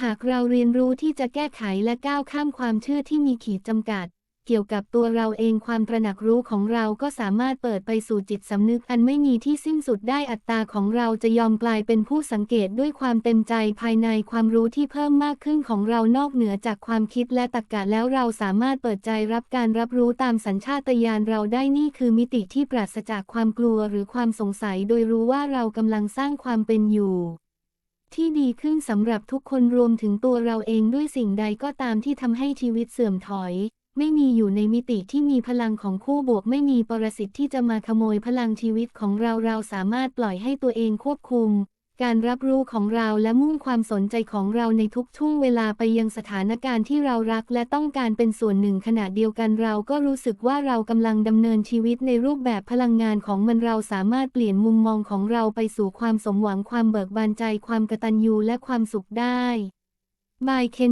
หากเราเรียนรู้ที่จะแก้ไขและก้าวข้ามความเชื่อที่มีขีดจำกัด เกี่ยวกับตัวเราเองความตระหนักรู้ของเราก็สามารถเปิดไปสู่จิตสำนึกอันไม่มีที่สิ้นสุดได้อัตตาของเราจะยอมกลายเป็นผู้สังเกตด้วยความเต็มใจภายในความรู้ที่เพิ่มมากขึ้นของเรานอกเหนือจากความคิดและตรรกะแล้วเราสามารถเปิดใจรับการรับรู้ตามสัญชาตญาณเราได้นี่คือมิติที่ปราศจากความกลัวหรือความสงสัย โดยรู้ว่าเรากำลังสร้างความเป็นอยู่ ที่ดีขึ้นสำหรับทุกคนรวมถึงตัวเราเองด้วยสิ่งใดก็ตามที่ทำให้ชีวิตเสื่อมถอย ไม่มีอยู่ในมิติที่มีพลังของคู่บวกไม่มีปรสิตที่จะมาขโมยพลังชีวิตของเราเราสามารถปล่อยให้ตัวเองควบคุม การรับรู้ของเราและมุ่งความสนใจของเราในทุกช่วงเวลาไปยังสถานการณ์ที่เรารักและต้องการเป็นส่วนหนึ่งขณะเดียวกันเราก็รู้สึกว่าเรากำลังดำเนินชีวิตในรูปแบบพลังงานของมันเราสามารถเปลี่ยนมุมมองของเราไปสู่ความสมหวังความเบิกบานใจความกตัญญูและความสุขได้บายเคน